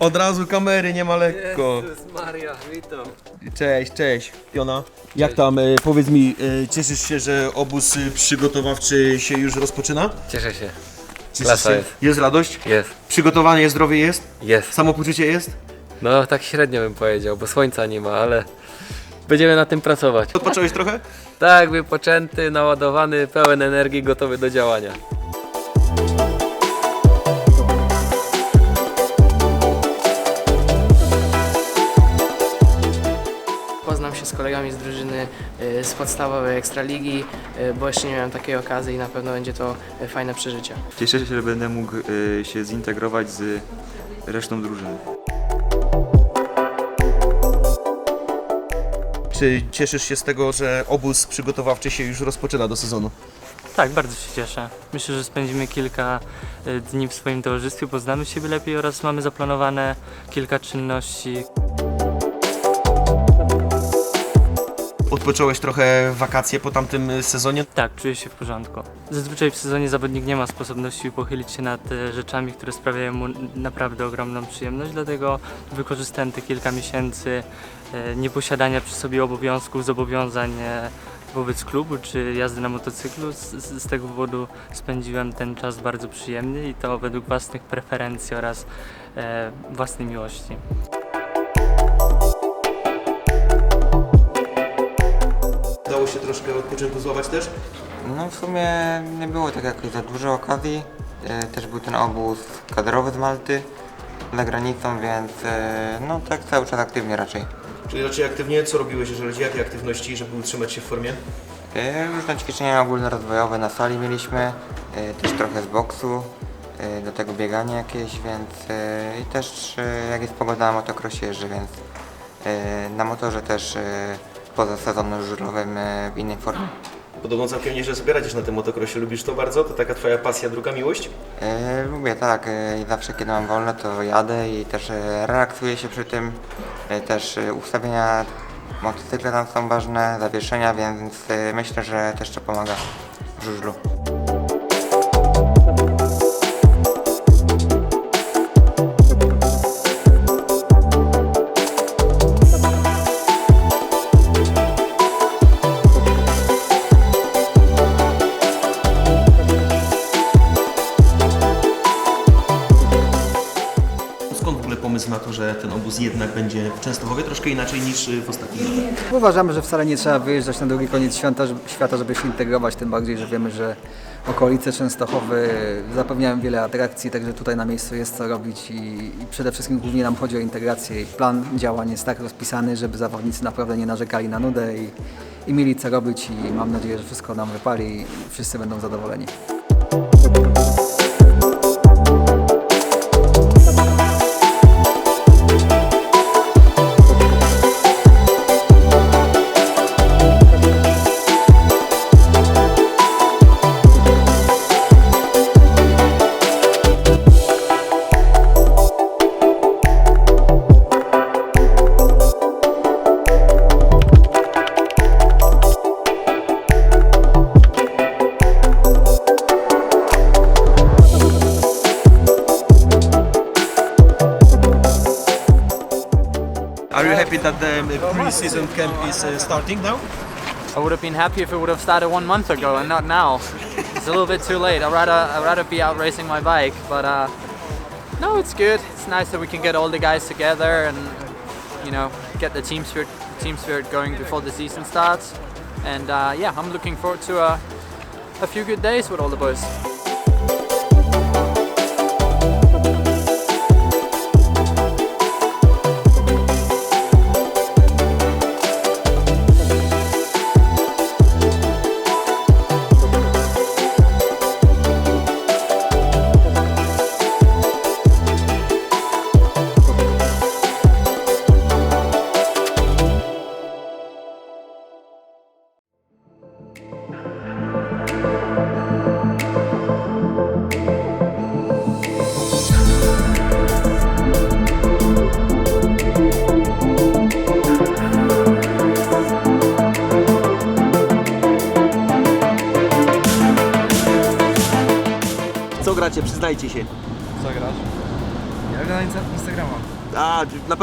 Od razu kamery, nie ma lekko. Jezus Maria, witam. Cześć, cześć. Piona. Jak tam, y, powiedz mi, y, cieszysz się, że obóz y, przygotowawczy się już rozpoczyna? Cieszę się. Cieszysz Klasa się? jest. Jest radość? Jest. Przygotowanie, zdrowie jest? Jest. Samopoczucie jest? No tak średnio bym powiedział, bo słońca nie ma, ale będziemy na tym pracować. Odpocząłeś trochę? Tak, wypoczęty, naładowany, pełen energii, gotowy do działania. Poznam się z kolegami z drużyny y, z podstawowej ekstraligi, y, bo jeszcze nie miałem takiej okazji i na pewno będzie to y, fajne przeżycie. Cieszę się, że będę mógł się zintegrować z resztą drużyny. Czy cieszysz się z tego, że obóz przygotowawczy się już rozpoczyna do sezonu? Tak, bardzo się cieszę. Myślę, że spędzimy kilka dni w swoim towarzystwie, poznamy siebie lepiej oraz mamy zaplanowane kilka czynności. Odpocząłeś trochę wakacje po tamtym y, sezonie? Tak, czuję się w porządku. Zazwyczaj w sezonie zawodnik nie ma sposobności pochylić się nad e, rzeczami, które sprawiają mu naprawdę ogromną przyjemność, dlatego wykorzystałem te kilka miesięcy e, nieposiadania przy sobie obowiązków, zobowiązań e, wobec klubu czy jazdy na motocyklu. Z z tego powodu spędziłem ten czas bardzo przyjemnie i to według własnych preferencji oraz e, własnej miłości. Troszkę odpoczynku złapać też? No w sumie nie było tak jakoś za dużo okazji. E, Też był ten obóz kadrowy z Malty za granicą, więc e, no tak cały czas aktywnie raczej. Czyli raczej aktywnie, co robiłeś, jeżeli chodzi o jakie aktywności, żeby utrzymać się w formie? E, Różne ćwiczenia ogólnorozwojowe na sali mieliśmy, e, też trochę z boksu, e, do tego bieganie jakieś, więc e, i też e, jak jest pogoda na motocrossie jeżdżę, więc e, na motorze też e, poza sezonem żurowym e, w innej formie. Podobno całkiem nieźle sobie radzisz na tym motocrossie. Lubisz to bardzo? To taka twoja pasja, druga miłość? E, lubię tak e, zawsze kiedy mam wolne to jadę i też e, relaksuję się przy tym. E, też e, ustawienia motocykla tam są ważne, zawieszenia, więc e, myślę, że też to pomaga w żużlu. Że ten obóz jednak będzie w Częstochowie troszkę inaczej niż w ostatnich latach? Uważamy, że wcale nie trzeba wyjeżdżać na drugi koniec świata, żeby, świata, żeby się integrować, tym bardziej, że wiemy, że okolice Częstochowy zapewniają wiele atrakcji, także tutaj na miejscu jest co robić i, i przede wszystkim głównie nam chodzi o integrację. I plan działań jest tak rozpisany, żeby zawodnicy naprawdę nie narzekali na nudę i, i mieli co robić i mam nadzieję, że wszystko nam wypali i wszyscy będą zadowoleni. Happy that the pre-season camp is uh, starting now? I would have been happy if it would have started one month ago and not now. It's a little bit too late. I'd rather I'd rather be out racing my bike, but uh, no, it's good. It's nice that we can get all the guys together and you know get the team spirit team spirit going before the season starts. And uh, yeah, I'm looking forward to a, a few good days with all the boys.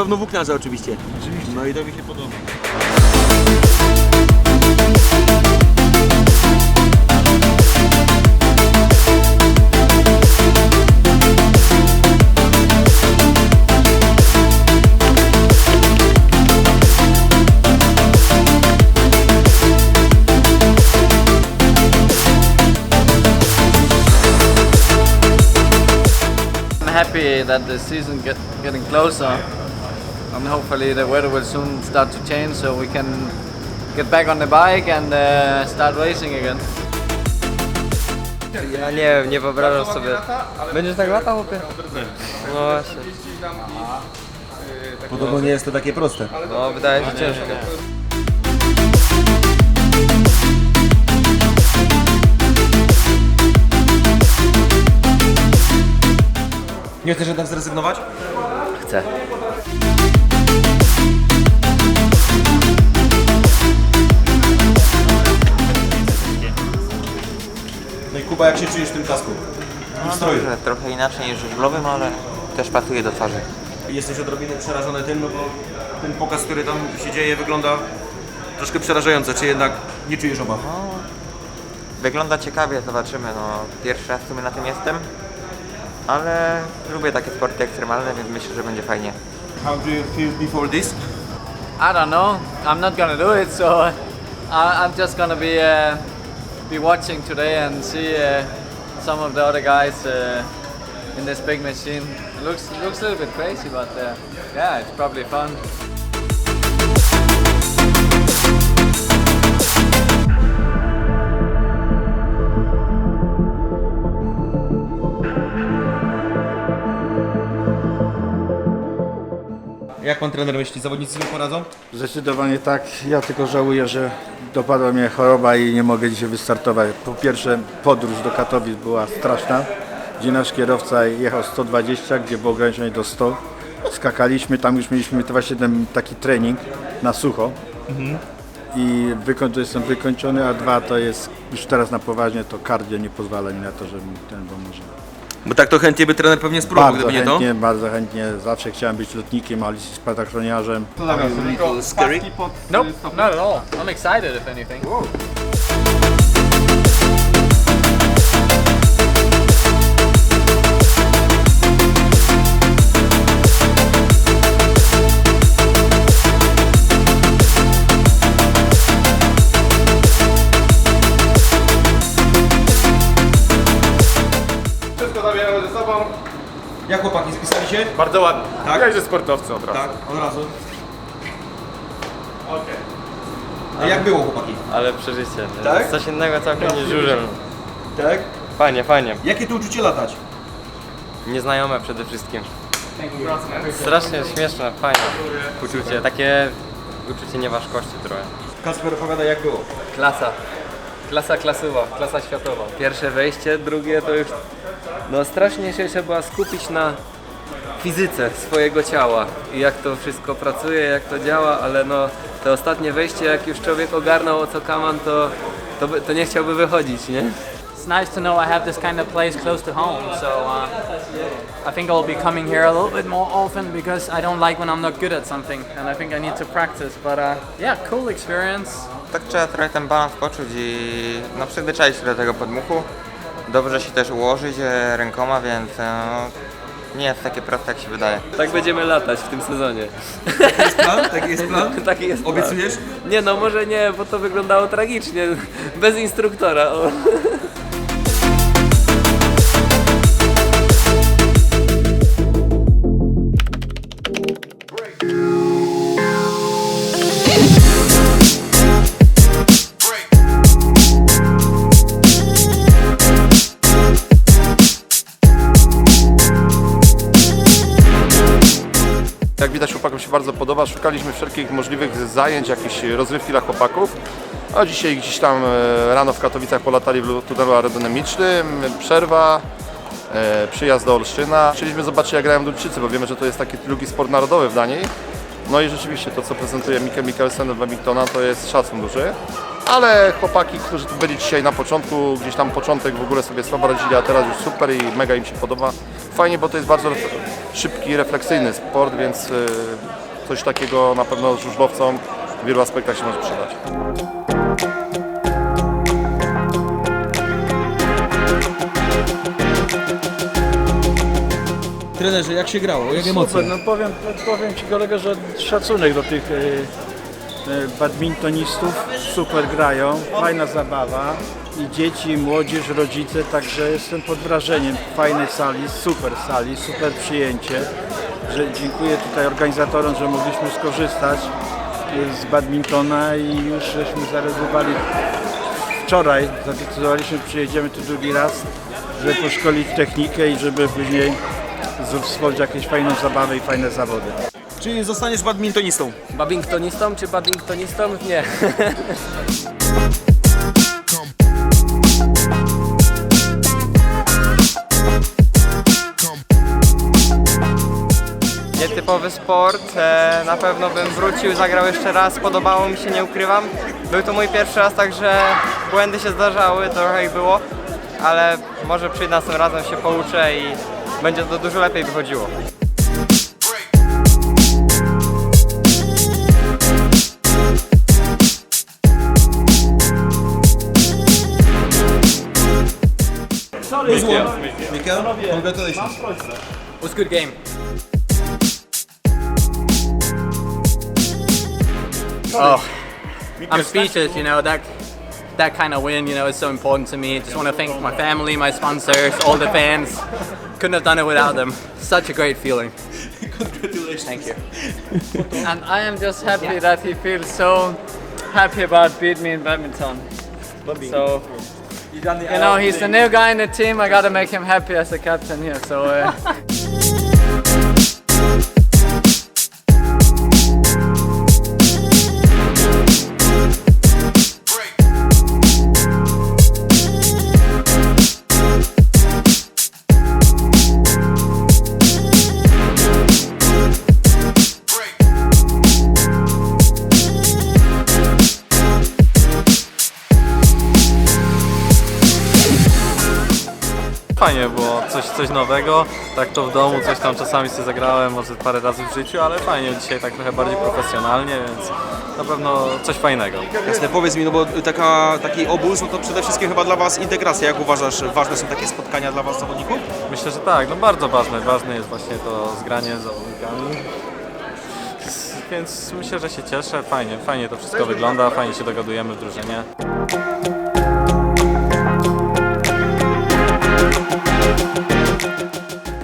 Pewno włóknarza oczywiście. Oczywiście. No i to mi się podoba. I'm happy that the season get getting closer, and hopefully the weather will soon start to change, so we can get back on the bike and uh, start racing again. Ja nie wiem, nie wyobrażam sobie. Będziesz tak latał, chłopie? No właśnie. Podobno nie jest to takie proste. No, wydaje się ciężkie. Nie chcesz jednak zrezygnować? Chcę. Kuba, jak się czujesz w tym kasku? W stroju. Że trochę inaczej niż żużlowym, ale też pasuje do twarzy. Jesteś odrobinę przerażony tym, no bo ten pokaz, który tam się dzieje, wygląda troszkę przerażająco. Czy jednak nie czujesz obaw? Wygląda ciekawie, zobaczymy. No, pierwszy raz w sumie na tym jestem, ale lubię takie sporty ekstremalne, więc myślę, że będzie fajnie. How do you feel before this? I don't know. I'm not gonna do it, so I, I'm just gonna be uh, be watching today and see uh, some of the other guys uh, in this big machine. It looks looks a little bit crazy, but uh, yeah, it's probably fun. Jak pan trener myśli, zawodnicy sobie poradzą? Zdecydowanie tak. Ja tylko żałuję, że dopadła mnie choroba i nie mogę dzisiaj wystartować. Po pierwsze, podróż do Katowic była straszna, gdzie nasz kierowca jechał 120, gdzie było ograniczenie do 100. Skakaliśmy, tam już mieliśmy właśnie ten taki trening na sucho. I wykoń, jestem wykończony, a dwa to jest już teraz na poważnie, to kardio nie pozwala mi na to, żebym ten, bo może Bo tak to chętnie by trener pewnie spróbował, bardzo gdyby nie to. chętnie, bardzo chętnie, zawsze chciałem być lotnikiem, ale spadochroniarzem. Scary? Nope, not at all. I'm excited, if anything. Się? Bardzo ładnie. Tak? Ja jestem sportowcem od razu. Tak, od razu. A jak było chłopaki? Ale przeżycie. Tak? Coś innego całkiem niż żużel. Tak? Fajnie, fajnie. Jakie to uczucie latać? Nieznajome przede wszystkim. Strasznie śmieszne, fajne uczucie. Takie uczucie nieważkości trochę. Kasper opowiada jak było. Klasa. Klasa klasowa, klasa światowa. Pierwsze wejście, drugie to już... No strasznie się trzeba skupić na fizyce swojego ciała i jak to wszystko pracuje, jak to działa, ale no to ostatnie wejście, jak już człowiek ogarnął o co kaman, to, to, to nie chciałby wychodzić, nie? It's nice to know I have this kind of place close to home, so uh, I think I'll be coming here a little bit more often because I don't like when I'm not good at something, and I think I need to practice. But uh, yeah, cool experience. Tak trzeba trochę ten balans poczuć i no, przyzwyczaić się do tego podmuchu. Dobrze się też ułożyć e, rękoma, więc e, nie jest takie proste jak się wydaje. Tak będziemy latać w tym sezonie. Jest plan? Taki jest plan? Taki jest plan. Obiecujesz? Nie no, może nie, bo to wyglądało tragicznie. Bez instruktora. O. się bardzo podoba. Szukaliśmy wszelkich możliwych zajęć, jakichś rozrywki dla chłopaków. A dzisiaj gdzieś tam e, rano w Katowicach polatali w tunelu aerodynamicznym, przerwa, e, przyjazd do Olsztyna. Chcieliśmy zobaczyć jak grają Duńczycy, bo wiemy, że to jest taki drugi sport narodowy w Danii. No i rzeczywiście to co prezentuje Mikkel Mikkelsen w badmintona to jest szacun duży. Ale chłopaki, którzy tu byli dzisiaj na początku, gdzieś tam początek w ogóle sobie słabo radzili, a teraz już super i mega im się podoba. Fajnie, bo to jest bardzo szybki, refleksyjny sport, więc y, coś takiego na pewno żużlowcom w wielu aspektach się może przydać. Trenerze, jak się grało? Jak emocje? Super, no powiem, powiem Ci kolego, że szacunek do tych e, badmintonistów, super grają, fajna zabawa i dzieci, młodzież, rodzice, także jestem pod wrażeniem fajnej sali, super sali, super przyjęcie, że dziękuję tutaj organizatorom, że mogliśmy skorzystać e, z badmintona i już żeśmy zarezerwowali wczoraj, zadecydowaliśmy, przyjedziemy tu drugi raz, żeby poszkolić technikę i żeby później stworzyć jakąś fajną zabawę i fajne zawody. Czy zostaniesz badmintonistą? Babingtonistą czy badmintonistą? Nie. Nietypowy sport, e, na pewno bym wrócił, zagrał jeszcze raz, podobało mi się, nie ukrywam. Był to mój pierwszy raz, także błędy się zdarzały, trochę ich było, ale może przyjdę następnym razem się pouczę i będzie to dużo lepiej wychodziło. Who's won? Mikel, congratulations. It was a good game. Oh, I'm speechless. You know that that kind of win. You know is so important to me. Just want to thank my family, my sponsors, all the fans. Couldn't have done it without them. Such a great feeling. Congratulations. Thank you. And I am just happy that he feels so happy about beating me in badminton. So, you know, he's the new guy in the team. I gotta make him happy as the captain here. So, uh, Fajnie było, coś, coś nowego, tak to w domu, coś tam czasami sobie zagrałem, może parę razy w życiu, ale fajnie, dzisiaj tak trochę bardziej profesjonalnie, więc na pewno coś fajnego. Jasne, powiedz mi, no bo taka, taki obóz, no to przede wszystkim chyba dla Was integracja. Jak uważasz, ważne są takie spotkania dla Was zawodników? Myślę, że tak, no bardzo ważne, ważne jest właśnie to zgranie z zawodnikami. Więc myślę, że się cieszę, fajnie, fajnie to wszystko wygląda, fajnie się dogadujemy w drużynie.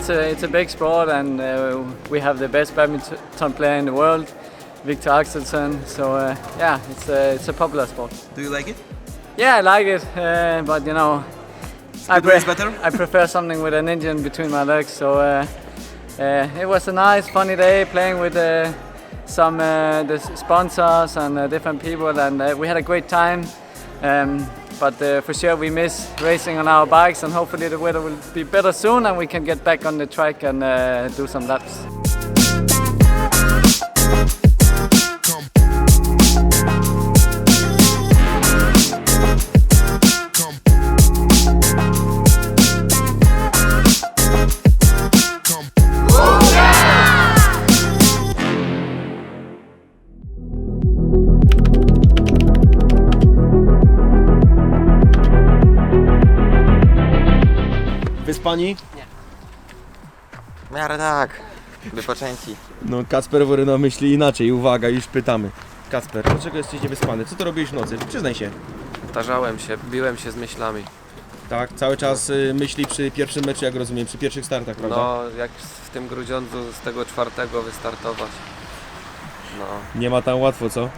It's a, it's a big sport, and uh, we have the best badminton player in the world, Victor Axelsen. So, uh, yeah, it's a, it's a popular sport. Do you like it? Yeah, I like it, uh, but you know, I, better? I prefer something with an engine between my legs. So uh, uh, it was a nice, funny day playing with uh, some uh, the sponsors and uh, different people, and uh, we had a great time. Um, but uh, for sure, we miss racing on our bikes, and hopefully the weather will be better soon, and we can get back on the track and uh, do some laps. Wyspani? W miarę tak, wypoczęci. No Kacper Woryna myśli inaczej. Uwaga, już pytamy. Kacper, dlaczego jesteś niewyspany? Co to robiłeś w nocy? Przyznaj się. Tarzałem się, biłem się z myślami. Tak, cały czas y, myśli przy pierwszym meczu, jak rozumiem, przy pierwszych startach, prawda? No, jak w tym Grudziądzu z tego czwartego wystartować. No, Nie ma tam łatwo, co?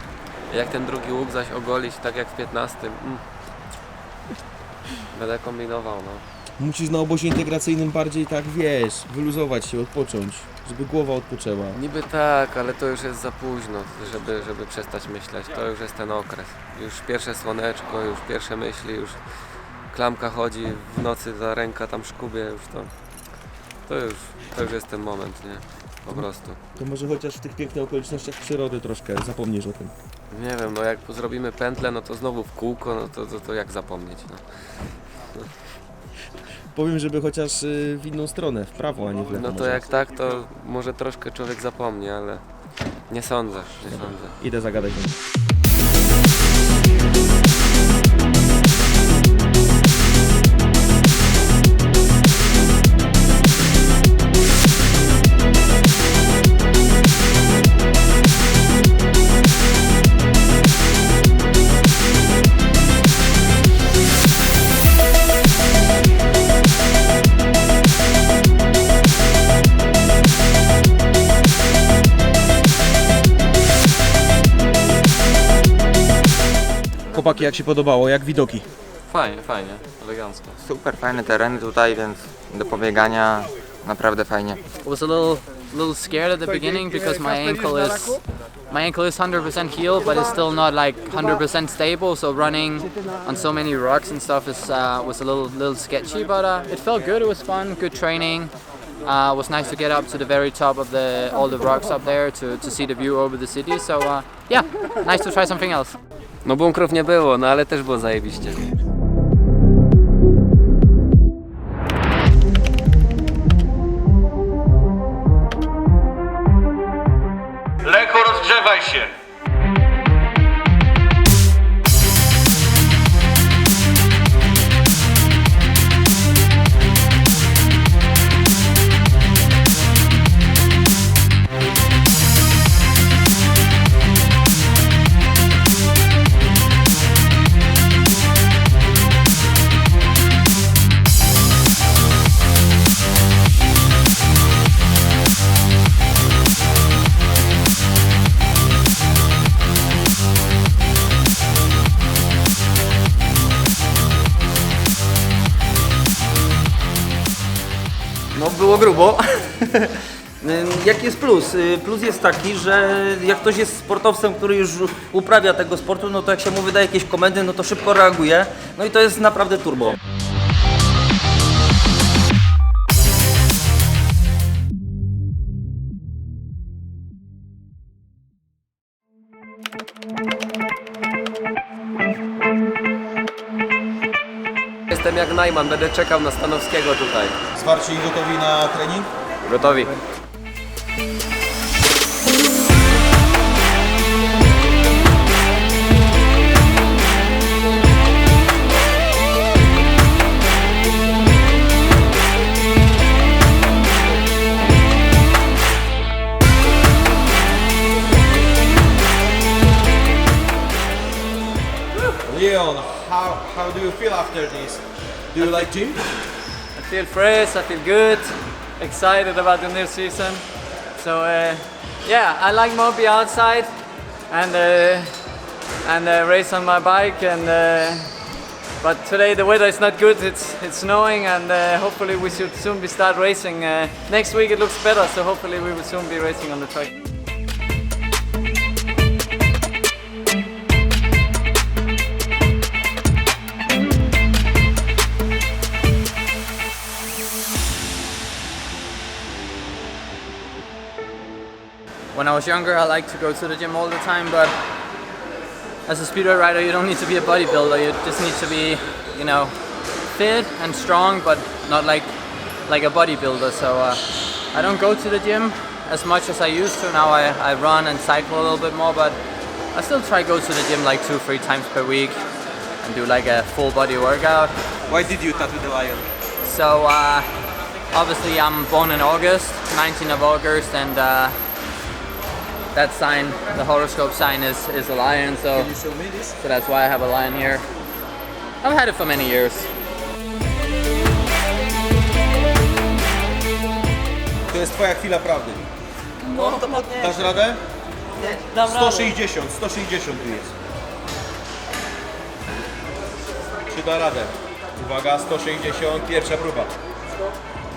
jak ten drugi łuk zaś ogolić, tak jak w 15. Mm. Będę kombinował, no. Musisz na obozie integracyjnym bardziej tak, wiesz, wyluzować się, odpocząć, żeby głowa odpoczęła. Niby tak, ale to już jest za późno, żeby, żeby przestać myśleć. To już jest ten okres. Już pierwsze słoneczko, już pierwsze myśli, już klamka chodzi w nocy, ta ręka tam szkubie, już to, to już, to już jest ten moment, nie? po prostu. To może chociaż w tych pięknych okolicznościach przyrody troszkę zapomnisz o tym. Nie wiem, no jak zrobimy pętlę, no to znowu w kółko, no to, to, to jak zapomnieć, no. Powiem, żeby chociaż y, w inną stronę, w prawo, a nie w lewo. No to może. jak tak, to może troszkę człowiek zapomni, ale nie sądzę, nie sądzę. Idę zagadać. Chłopaki, jak się podobało? Jak widoki? Fajnie, fajnie, elegancko. Super fajne tereny tutaj, więc do pobiegania naprawdę fajnie. I was a little little scared at the beginning because my ankle is my ankle is 100% healed, but it's still not like 100% stable. So running on so many rocks and stuff is uh, was a little little sketchy, but uh, it felt good. It was fun, good training. Uh, it was nice to get up to the very top of the all the rocks up there to, to see the view over the city. So uh, yeah, nice to try something else. No bunkrów nie było, no ale też było zajebiście. No było grubo. Jaki jest plus? Y, Plus jest taki, że jak ktoś jest sportowcem, który już uprawia tego sportu, no to jak się mu wydaje jakieś komendy, no to szybko reaguje. No i to jest naprawdę turbo. Najman, będę czekał na Stanowskiego tutaj. Zwarci i gotowi na trening? Gotowi. Leon, how, how do you feel after this? Do you like gym? I feel fresh, I feel good, excited about the new season. So uh, yeah, I like more be outside and uh, and uh, race on my bike. And uh, but today the weather is not good. It's it's snowing, and uh, hopefully we should soon be start racing. Uh, next week it looks better, so hopefully we will soon be racing on the track. When I was younger, I liked to go to the gym all the time, but as a speedway rider, you don't need to be a bodybuilder. You just need to be, you know, fit and strong, but not like like a bodybuilder. So uh, I don't go to the gym as much as I used to. Now I, I run and cycle a little bit more, but I still try to go to the gym like two, three times per week and do like a full body workout. Why did you tattoo the lion? So uh, obviously I'm born in August, 19th of August, and uh, that sign, the horoscope sign, is is a lion. So Can you show me this? so that's why I have a lion here. I've had it for many years. To jest twoja chwila prawdy. No to podnieś. Dasz radę? Dam 160, 160 tu jest. Czy da radę? Uwaga, 160, pierwsza próba.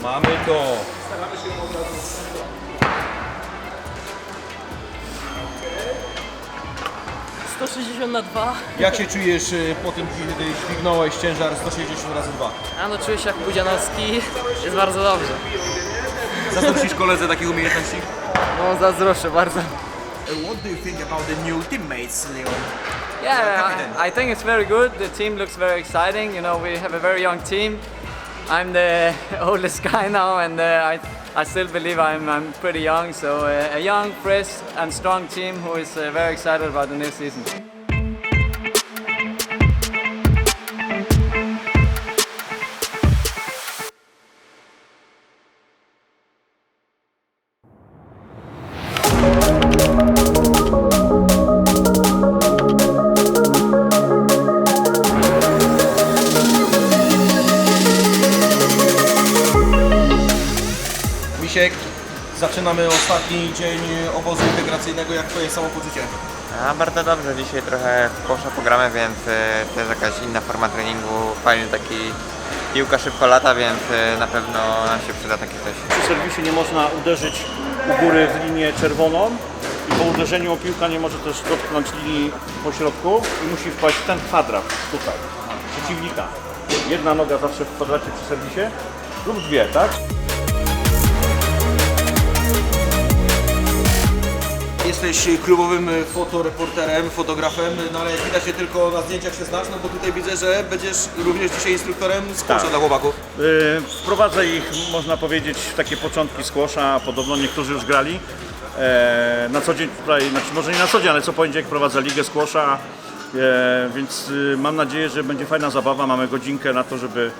Mamy to. Jak się czujesz y, po tym, kiedy dźwignąłeś ciężar 160 razy 2? A no czuję się jak Budzianowski, jest bardzo dobrze. Zazdrościsz koledze takich umiejętności? No zazdroszczę bardzo. What do you think about the new teammates, Leon? Yeah, I, I think it's very good. The team looks very exciting. You know, we have a very young team. I'm the oldest guy now, and uh, I, I still believe I'm, I'm pretty young. So uh, a young, fresh, and strong team who is uh, very excited about the new season. Ostatni dzień obozu integracyjnego. Jak twoje samopoczucie? A bardzo dobrze, dzisiaj trochę w kosza pogramy, więc y, też jakaś inna forma treningu, fajny taki piłka szybko lata, więc y, na pewno nam się przyda takie coś. Przy serwisie nie można uderzyć u góry w linię czerwoną i po uderzeniu o piłka nie może też dotknąć linii po środku i musi wpaść w ten kwadrat tutaj, przeciwnika. Jedna noga zawsze w kwadracie przy serwisie lub dwie, tak? Jesteś klubowym fotoreporterem, fotografem, no ale widać się tylko na zdjęciach się znasz, no bo tutaj widzę, że będziesz również dzisiaj instruktorem skłosza Tak. dla chłopaków. Yy, Wprowadzę ich, można powiedzieć, w takie początki squasha, podobno niektórzy już grali. E, Na co dzień tutaj, znaczy może nie na co dzień, ale co poniedziałek prowadzę ligę squasha, e, więc y, mam nadzieję, że będzie fajna zabawa. Mamy godzinkę na to, żeby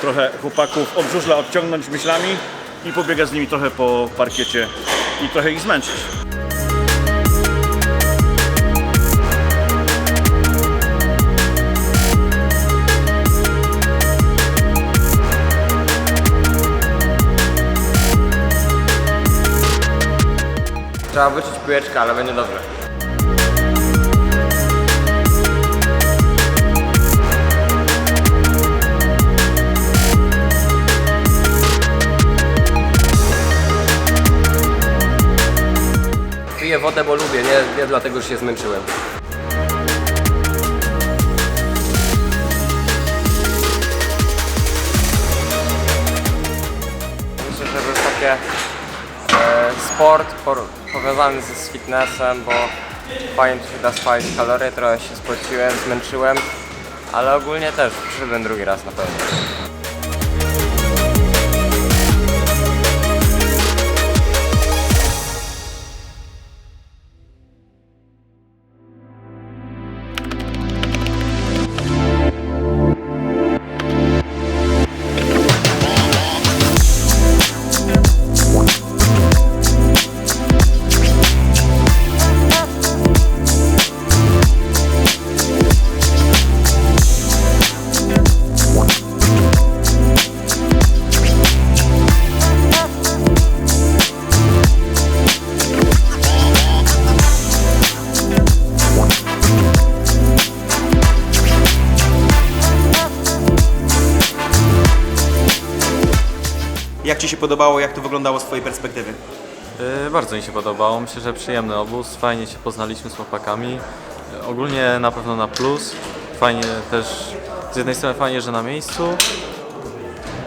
trochę chłopaków od odciągnąć myślami i pobiegać z nimi trochę po parkiecie i trochę ich zmęczyć. Trzeba wyczuć piłeczkę, ale będzie dobrze. Piję wodę, bo lubię, nie, nie dlatego, że się zmęczyłem. Myślę, że to takie e, sport por, powiązany z, fitnessem, bo fajnie tu się da spalić kalorie, trochę się spociłem, zmęczyłem, ale ogólnie też przyszedłem drugi raz na pewno. Jak Ci się podobało, jak to wyglądało z Twojej perspektywy? Yy, Bardzo mi się podobało. Myślę, że przyjemny obóz. Fajnie się poznaliśmy z chłopakami. Yy, Ogólnie na pewno na plus. Fajnie też, z jednej strony fajnie, że na miejscu.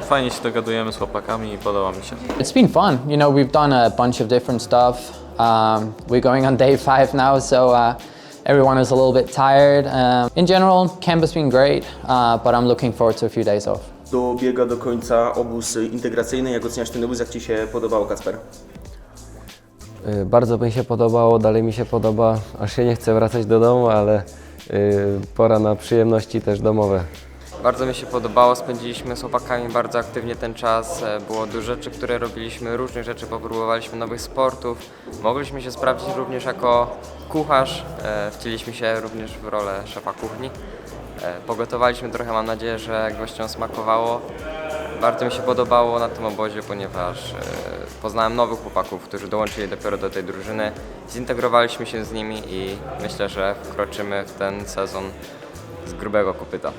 Fajnie się dogadujemy z chłopakami i podoba mi się. It's been fun. You know, we've done a bunch of different stuff. Um, we're going on day five now, so uh, everyone is a little bit tired. Um, in general, camp has been great, uh, but I'm looking forward to a few days off. Dobiega do końca obóz integracyjny. Jak oceniasz ten obóz? Jak Ci się podobało, Kacper? Y, Bardzo mi się podobało, dalej mi się podoba, aż się nie chce wracać do domu, ale y, pora na przyjemności też domowe. Bardzo mi się podobało, spędziliśmy z chłopakami bardzo aktywnie ten czas. E, Było dużo rzeczy, które robiliśmy, różnych rzeczy, popróbowaliśmy nowych sportów. Mogliśmy się sprawdzić również jako kucharz, e, wcieliśmy się również w rolę szefa kuchni. E, Pogotowaliśmy trochę, mam nadzieję, że gościom smakowało. Bardzo mi się podobało na tym obozie, ponieważ e, poznałem nowych chłopaków, którzy dołączyli dopiero do tej drużyny. Zintegrowaliśmy się z nimi i myślę, że wkroczymy w ten sezon z grubego kopyta.